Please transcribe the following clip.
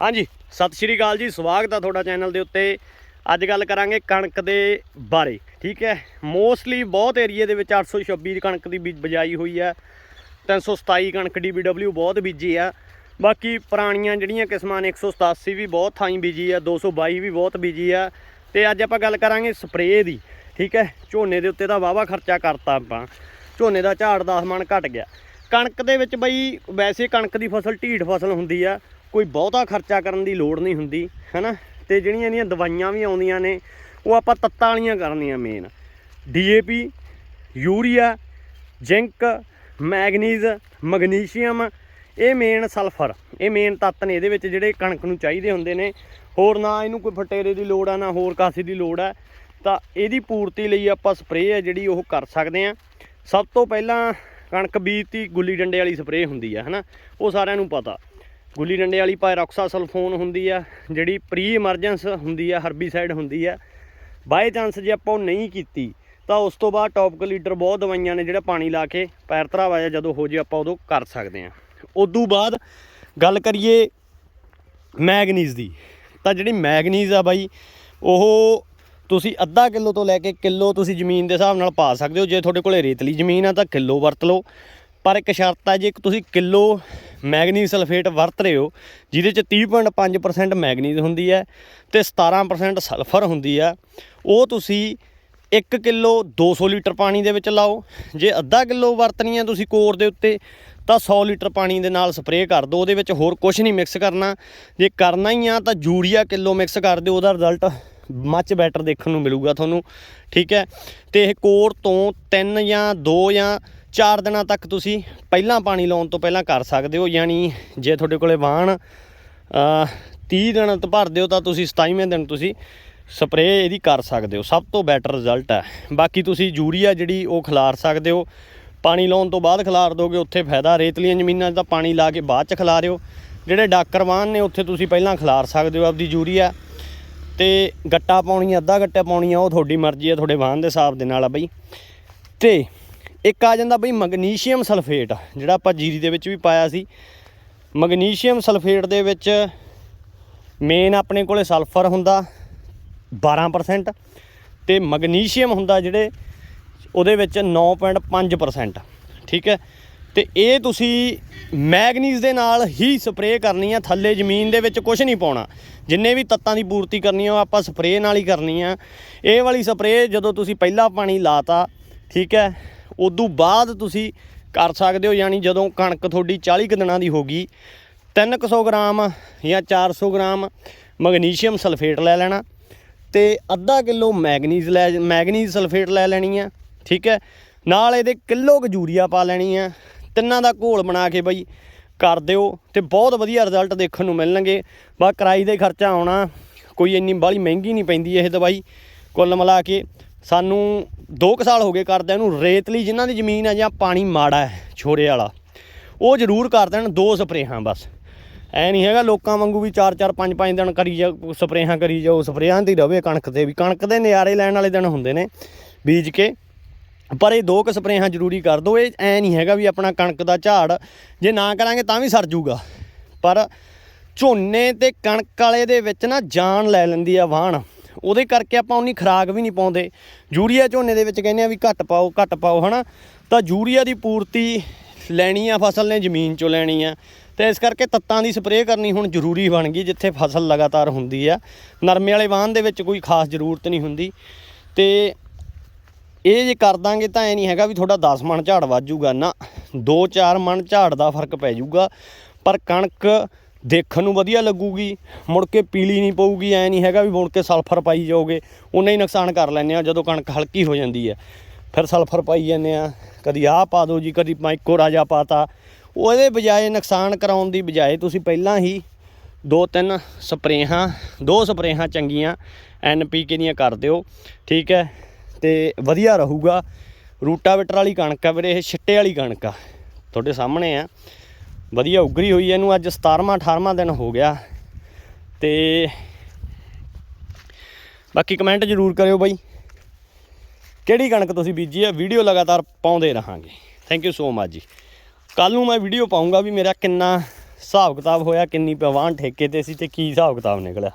ਹਾਂਜੀ, ਸਤਿ ਸ਼੍ਰੀ ਅਕਾਲ ਜੀ, ਸਵਾਗਤ ਆ ਤੁਹਾਡਾ ਚੈਨਲ ਦੇ ਉੱਤੇ। ਅੱਜ ਗੱਲ ਕਰਾਂਗੇ ਕਣਕ ਦੇ ਬਾਰੇ, ਠੀਕ ਹੈ? ਮੋਸਟਲੀ ਬਹੁਤ ਏਰੀਏ ਦੇ ਵਿੱਚ 826 ਦੀ ਕਣਕ ਦੀ ਬੀਜ ਬਜਾਈ ਹੋਈ ਹੈ। 327 ਕਣਕ DBW ਬਹੁਤ ਬੀਜੀ ਆ। ਬਾਕੀ ਪੁਰਾਣੀਆਂ ਜਿਹੜੀਆਂ ਕਿਸਮਾਂ ਨੇ 187 ਵੀ ਬਹੁਤ ਥਾਈਂ ਬੀਜੀ ਆ 222 ਵੀ ਬਹੁਤ ਬੀਜੀ ਆ। ਤੇ ਅੱਜ ਆਪਾਂ ਗੱਲ ਕਰਾਂਗੇ ਸਪਰੇਅ ਦੀ, ਠੀਕ ਹੈ? ਝੋਨੇ ਦੇ ਉੱਤੇ ਤਾਂ ਵਾਵਾ ਖਰਚਾ ਕਰਤਾ ਆਪਾਂ। ਝੋਨੇ ਦਾ ਝਾੜ 10 ਮਣ ਘਟ ਗਿਆ। ਕਣਕ ਦੇ ਵਿੱਚ ਬਈ, ਵੈਸੇ ਕਣਕ ਦੀ ਫਸਲ ਢੀਠ ਫਸਲ ਹੁੰਦੀ ਆ। ਕੋਈ ਬਹੁਤਾ ਖਰਚਾ ਕਰਨ ਦੀ ਲੋੜ ਨਹੀਂ ਹੁੰਦੀ, ਹੈਨਾ? ਤੇ ਜਿਹੜੀਆਂ ਇਹਦੀਆਂ ਦਵਾਈਆਂ ਵੀ ਆਉਂਦੀਆਂ ਨੇ, ਉਹ ਆਪਾਂ ਤੱਤਾਂ ਵਾਲੀਆਂ ਕਰਨੀਆਂ main DAP urea, zinc, manganese, magnesium, ਇਹ ਮੇਨ ਸਲਫਰ ਇਹ ਮੇਨ ਤੱਤ ਨੇ ਇਹਦੇ ਵਿੱਚ ਜਿਹੜੇ ਕਣਕ ਨੂੰ ਚਾਹੀਦੇ ਹੁੰਦੇ ਨੇ। ਹੋਰ ਨਾ ਇਹਨੂੰ ਕੋਈ ਫਟੇਰੇ ਦੀ ਲੋੜ ਆ, ਨਾ ਹੋਰ ਕਾਸੇ ਦੀ ਲੋੜ ਆ। ਤਾਂ ਇਹਦੀ ਪੂਰਤੀ ਲਈ ਆਪਾਂ ਸਪਰੇਅ ਹੈ ਜਿਹੜੀ ਉਹ ਕਰ ਸਕਦੇ ਆ। ਸਭ ਤੋਂ ਪਹਿਲਾਂ ਕਣਕ ਬੀਜਤੀ ਗੁੱਲੀ ਡੰਡੇ ਵਾਲੀ ਸਪਰੇਅ ਹੁੰਦੀ ਆ, ਹਨਾ? ਉਹ ਸਾਰਿਆਂ ਨੂੰ ਪਤਾ। ਗੁੱਲੀ ਡੰਡੇ ਵਾਲੀ ਪਾਇਰੋਕਸਾ ਸਲਫੋਨ ਹੁੰਦੀ ਆ, ਜਿਹੜੀ ਪ੍ਰੀ ਐਮਰਜੈਂਸ ਹੁੰਦੀ ਆ ਹਰਬੀਸਾਈਡ ਹੁੰਦੀ ਆ ਬਾਈ ਚਾਂਸ ਜੇ ਆਪਾਂ ਉਹ ਨਹੀਂ ਕੀਤੀ, ਤਾਂ ਉਸ ਤੋਂ ਬਾਅਦ ਟੌਪਕ ਲੀਡਰ ਬਹੁਤ ਦਵਾਈਆਂ ਨੇ ਜਿਹੜਾ ਪਾਣੀ ਲਾ ਕੇ ਪੈਰ ਧਰਾਵਾ ਜਦੋਂ ਹੋ ਜੇ ਆਪਾਂ ਉਦੋਂ ਕਰ ਸਕਦੇ ਆ। ਉਦੋਂ ਬਾਅਦ ਗੱਲ ਕਰੀਏ ਮੈਗਨੀਜ਼ ਦੀ, ਤਾਂ ਜਿਹੜੀ ਮੈਗਨੀਜ਼ ਆ ਬਾਈ, ਉਹ ਤੁਸੀਂ ਅੱਧਾ ਕਿਲੋ ਤੋਂ ਲੈ ਕੇ ਕਿਲੋ ਤੁਸੀਂ ਜ਼ਮੀਨ ਦੇ ਹਿਸਾਬ ਨਾਲ ਪਾ ਸਕਦੇ ਹੋ, ਜੇ ਤੁਹਾਡੇ ਕੋਲੇ ਰੇਤਲੀ ਜ਼ਮੀਨ ਆ ਤਾਂ ਕਿਲੋ ਵਰਤ ਲਓ, ਪਰ ਇੱਕ ਸ਼ਰਤ ਹੈ ਜੇ ਇੱਕ ਤੁਸੀਂ ਕਿਲੋ ਮੈਗਨੀਜ਼ ਸਲਫੇਟ ਵਰਤ ਰਹੇ ਹੋ, ਜਿਹਦੇ ਚ 30.5% ਮੈਗਨੀਜ਼ ਹੁੰਦੀ ਹੈ ਤੇ 17% ਸਲਫਰ ਹੁੰਦੀ ਆ ਉਹ ਤੁਸੀਂ 1 ਕਿਲੋ 200 ਲੀਟਰ ਪਾਣੀ ਦੇ ਵਿੱਚ ਲਾਓ। ਜੇ ਅੱਧਾ ਕਿਲੋ ਵਰਤਣੀ ਹੈ ਤੁਸੀਂ ਕੋਰ ਦੇ ਉੱਤੇ, ਤਾਂ 100 ਲੀਟਰ ਪਾਣੀ ਦੇ ਨਾਲ ਸਪਰੇਅ ਕਰ ਦਿਓ, ਉਹਦੇ ਵਿੱਚ ਹੋਰ ਕੁਝ ਨਹੀਂ ਮਿਕਸ ਕਰਨਾ। ਜੇ ਕਰਨਾ ਹੀ ਆ, ਤਾਂ ਯੂਰੀਆ ਕਿਲੋ ਮਿਕਸ ਕਰ ਦਿਓ, ਉਹਦਾ ਰਿਜ਼ਲਟ ਮੱਚ ਬੈਟਰ ਦੇਖਣ ਨੂੰ ਮਿਲੂਗਾ ਤੁਹਾਨੂੰ, ਠੀਕ ਹੈ? ਤੇ ਇਹ ਕੋਰ ਤੋਂ 3 ਜਾਂ 2 ਜਾਂ 4 ਦਿਨਾਂ ਤੱਕ ਤੁਸੀਂ ਪਹਿਲਾਂ ਪਾਣੀ ਲਾਉਣ ਤੋਂ ਪਹਿਲਾਂ ਕਰ ਸਕਦੇ ਹੋ, ਯਾਨੀ ਜੇ ਤੁਹਾਡੇ ਕੋਲੇ ਵਾਹਣ ਅ 30 ਦਿਨ ਤੋਂ ਭਰਦੇ ਹੋ ਤਾਂ ਤੁਸੀਂ 27ਵੇਂ ਦਿਨ ਤੁਸੀਂ ਸਪਰੇਅ ਇਹਦੀ ਕਰ ਸਕਦੇ ਹੋ। ਸਭ ਤੋਂ ਬੈਟਰ ਰਿਜ਼ਲਟ ਹੈ। ਬਾਕੀ ਤੁਸੀਂ ਯੂਰੀਆ ਜਿਹੜੀ ਉਹ ਖਿਲਾਰ ਸਕਦੇ ਹੋ। ਪਾਣੀ ਲਾਉਣ ਤੋਂ ਬਾਅਦ ਖਿਲਾਰ ਦੋਗੇ, ਉੱਥੇ ਫਾਇਦਾ। ਰੇਤਲੀਆਂ ਜ਼ਮੀਨਾਂ 'ਚ ਤਾਂ ਪਾਣੀ ਲਾ ਕੇ ਬਾਅਦ 'ਚ ਖਿਲਾਰਿਓ ਜਿਹੜੇ ਡਾਕਰ ਵਾਹਨ ਨੇ, ਉੱਥੇ ਤੁਸੀਂ ਪਹਿਲਾਂ ਖਿਲਾਰ ਸਕਦੇ ਹੋ ਆਪਦੀ ਯੂਰੀਆ। ਤੇ ਗੱਟਾ ਪਾਉਣੀ, ਅੱਧਾ ਗੱਟਾ ਪਾਉਣੀ ਆ, ਉਹ ਤੁਹਾਡੀ ਮਰਜ਼ੀ ਆ ਤੁਹਾਡੇ ਵਾਹਨ ਦੇ ਹਿਸਾਬ ਦੇ ਨਾਲ ਆ ਬਈ। ਤੇ ਇੱਕ ਆ ਜਾਂਦਾ ਬਈ ਮੈਗਨੀਸ਼ੀਅਮ ਸਲਫੇਟ, ਜਿਹੜਾ ਆਪਾਂ ਜੀਰੀ ਦੇ ਵਿੱਚ ਵੀ ਪਾਇਆ ਸੀ। ਮੈਗਨੀਸ਼ੀਅਮ ਸਲਫੇਟ ਦੇ ਵਿੱਚ ਮੇਨ ਆਪਣੇ ਕੋਲੇ ਸਲਫਰ ਹੁੰਦਾ 12% ਤੇ ਮੈਗਨੀਸ਼ੀਅਮ ਹੁੰਦਾ ਜਿਹੜੇ ਉਹਦੇ ਵਿੱਚ 9.5% ਠੀਕ ਹੈ? ਤੇ ਇਹ ਤੁਸੀਂ ਮੈਗਨੀਜ਼ ਦੇ ਨਾਲ ਹੀ ਸਪਰੇਅ ਕਰਨੀ ਆ, ਥੱਲੇ ਜ਼ਮੀਨ ਦੇ ਵਿੱਚ ਕੁਝ ਨਹੀਂ ਪਾਉਣਾ। ਜਿੰਨੇ ਵੀ ਤੱਤਾਂ ਦੀ ਪੂਰਤੀ ਕਰਨੀ ਆ, ਉਹ ਆਪਾਂ ਸਪਰੇਅ ਨਾਲ ਹੀ ਕਰਨੀ ਆ। ਇਹ ਵਾਲੀ ਸਪਰੇਅ ਜਦੋਂ ਤੁਸੀਂ ਪਹਿਲਾ ਪਾਣੀ ਲਾਤਾ, ਠੀਕ ਹੈ ਉਦੋਂ ਬਾਅਦ ਤੁਸੀਂ ਕਰ ਸਕਦੇ ਹੋ, ਯਾਨੀ ਜਦੋਂ ਕਣਕ ਤੁਹਾਡੀ 40 ਕੁ ਦਿਨਾਂ ਦੀ ਹੋ ਗਈ 300 ਗ੍ਰਾਮ ਜਾਂ 400 ਗ੍ਰਾਮ ਮੈਗਨੀਸ਼ੀਅਮ ਸਲਫੇਟ ਲੈ ਲੈਣਾ ਤੇ ਅੱਧਾ ਕਿਲੋ ਮੈਗਨੀਜ਼ ਲੈ, ਮੈਗਨੀਜ਼ ਸਲਫੇਟ ਲੈ ਲੈਣੀ ਆ, ਠੀਕ ਹੈ। ਨਾਲ ਇਹਦੇ ਕਿਲੋ ਕੁ ਯੂਰੀਆ ਪਾ ਲੈਣੀ ਆ, ਤਿੰਨਾਂ ਦਾ ਘੋਲ ਬਣਾ ਕੇ ਬਈ ਕਰ ਦਿਓ ਤੇ ਬਹੁਤ ਵਧੀਆ ਰਿਜ਼ਲਟ ਦੇਖਣ ਨੂੰ ਮਿਲਣਗੇ। ਬਾ ਕਿਰਾਈ ਦੇ ਖਰਚਾ ਆਉਣਾ, ਕੋਈ ਇੰਨੀ ਬਾਹਲੀ ਮਹਿੰਗੀ ਨਹੀਂ ਪੈਂਦੀ ਇਹ ਦਵਾਈ, ਕੁੱਲ ਮਿਲਾ ਕੇ। ਸਾਨੂੰ 2 ਸਾਲ ਹੋ ਗਏ ਕਰਦਿਆਂ ਨੂੰ ਰੇਤਲੀ ਜਿਨ੍ਹਾਂ ਦੀ ਜ਼ਮੀਨ ਹੈ ਜਾਂ ਪਾਣੀ ਮਾੜਾ ਹੈ, ਛੋਰੇ ਵਾਲਾ, ਉਹ ਜ਼ਰੂਰ ਕਰ ਦੇਣ ਦੋ ਸਪਰੇਹਾਂ ਬਸ। ਐ ਨਹੀਂ ਹੈਗਾ ਲੋਕਾਂ ਵਾਂਗੂ ਵੀ 4 4 5 5 ਦਿਨ ਕਰੀ ਜਾ, ਸਪਰੇਹਾਂ ਕਰੀ ਜਾਓ, ਸਪਰੇਹਾਂ ਦੀ ਰਵੇ ਕਣਕ ਤੇ ਵੀ। ਕਣਕ ਦੇ ਨਿਆਰੇ ਲੈਣ ਵਾਲੇ ਦਿਨ ਹੁੰਦੇ ਨੇ ਬੀਜ ਕੇ। ਪਰ ਇਹ ਦੋ ਕੁ ਸਪਰੇਹਾਂ ਜ਼ਰੂਰੀ ਕਰ ਦਿਓ ਇਹ ਐ ਨਹੀਂ ਹੈਗਾ ਵੀ ਆਪਣਾ ਕਣਕ ਦਾ ਝਾੜ ਜੇ ਨਾ ਕਰਾਂਗੇ ਤਾਂ ਵੀ ਸਰ ਜੂਗਾ। ਪਰ ਝੋਨੇ ਤੇ ਕਣਕ ਵਾਲੇ ਦੇ ਵਿੱਚ ਨਾ ਜਾਨ ਲੈ ਲੈਂਦੀ ਆ ਵਾਹਣ। ਉਹਦੇ ਕਰਕੇ ਆਪਾਂ ਉਨੀ ਖਰਾਕ ਵੀ ਨਹੀਂ ਪਾਉਂਦੇ। ਯੂਰੀਆ ਝੋਨੇ ਦੇ ਵਿੱਚ ਕਹਿੰਦੇ ਆ ਵੀ ਘੱਟ ਪਾਓ ਘੱਟ ਪਾਓ, ਹਨਾ? ਤਾਂ ਯੂਰੀਆ ਦੀ ਪੂਰਤੀ ਲੈਣੀ ਆ, ਫਸਲ ਨੇ ਜ਼ਮੀਨ ਚੋਂ ਲੈਣੀ ਆ। ਤੇ ਇਸ ਕਰਕੇ ਤੱਤਾਂ ਦੀ ਸਪਰੇਅ ਕਰਨੀ ਹੁਣ ਜ਼ਰੂਰੀ ਬਣ ਗਈ, ਜਿੱਥੇ ਫਸਲ ਲਗਾਤਾਰ ਹੁੰਦੀ ਆ। ਨਰਮੇ ਵਾਲੇ ਵਾਹਨ ਦੇ ਵਿੱਚ ਕੋਈ ਖਾਸ ਜ਼ਰੂਰਤ ਨਹੀਂ ਹੁੰਦੀ। ਤੇ ਇਹ ਜੇ ਕਰ ਦਾਂਗੇ ਤਾਂ ਐ ਨਹੀਂ ਹੈਗਾ ਵੀ ਤੁਹਾਡਾ 10 ਮਣ ਝਾੜ ਵਾਜੂਗਾ ਨਾ 2-4 ਮਣ ਝਾੜ ਦਾ ਫ਼ਰਕ ਪੈ ਜਾਊਗਾ ਪਰ ਕਣਕ ਦੇਖਣ ਨੂੰ ਵਧੀਆ ਲੱਗੂਗੀ, ਮੁੜ ਕੇ ਪੀਲੀ ਨਹੀਂ ਪਊਗੀ, ਐ ਨਹੀਂ ਹੈਗਾ ਵੀ ਮੁੜ ਕੇ ਸਲਫਰ ਪਾਈ ਜਾਓਗੇ, ਉਨਾ ਹੀ ਨੁਕਸਾਨ ਕਰ ਲੈਂਦੇ ਆ ਜਦੋਂ ਕਣਕ ਹਲਕੀ ਹੋ ਜਾਂਦੀ ਹੈ। ਫਿਰ ਸਲਫਰ ਪਾਈ ਜਾਂਦੇ ਆ ਕਦੀ ਆਹ ਪਾ ਦਿਓ ਜੀ, ਕਦੀ ਮਾਈਕੋ ਰਾਜਾ ਪਾਤਾ। ਉਹਦੇ ਬਜਾਏ ਨੁਕਸਾਨ ਕਰਾਉਣ ਦੀ ਬਜਾਏ ਤੁਸੀਂ ਪਹਿਲਾਂ ਹੀ ਦੋ ਤਿੰਨ ਸਪਰੇਹਾਂ, ਦੋ ਸਪਰੇਹਾਂ ਚੰਗੀਆਂ ਐਨਪੀਕੇ ਦੀਆਂ ਕਰ ਦਿਓ, ਠੀਕ ਹੈ? ਤੇ ਵਧੀਆ ਰਹੂਗਾ। ਰੂਟਾਵੇਟਰ ਵਾਲੀ ਕਣਕ ਆ ਵੀਰੇ, ਇਹ ਛਿੱਟੇ ਵਾਲੀ ਕਣਕ ਆ। ਤੁਹਾਡੇ ਸਾਹਮਣੇ ਆ। ਵਧੀਆ ਉਗਰੀ ਹੋਈ ਹੈ ਇਹਨੂੰ ਅੱਜ 17ਵਾਂ 18ਵਾਂ ਦਿਨ ਹੋ ਗਿਆ। ਤੇ ਬਾਕੀ ਕਮੈਂਟ ਜ਼ਰੂਰ ਕਰਿਓ ਬਾਈ। ਕਿਹੜੀ ਕਣਕ ਤੁਸੀਂ ਬੀਜੀ ਆ ਵੀਡੀਓ ਲਗਾਤਾਰ ਪਾਉਂਦੇ ਰਹਾਂਗੇ। ਥੈਂਕ ਯੂ ਸੋ ਮਚ ਜੀ। ਕੱਲ ਨੂੰ ਮੈਂ ਵੀਡੀਓ ਪਾਉਂਗਾ ਵੀ ਮੇਰਾ ਕਿੰਨਾ ਹਿਸਾਬ ਕਿਤਾਬ ਹੋਇਆ, ਕਿੰਨੀ ਪਵਾਨ ਠੇਕੇ ਤੇ ਸੀ ਤੇ ਕੀ ਹਿਸਾਬ ਕਿਤਾਬ ਨਿਕਲਿਆ।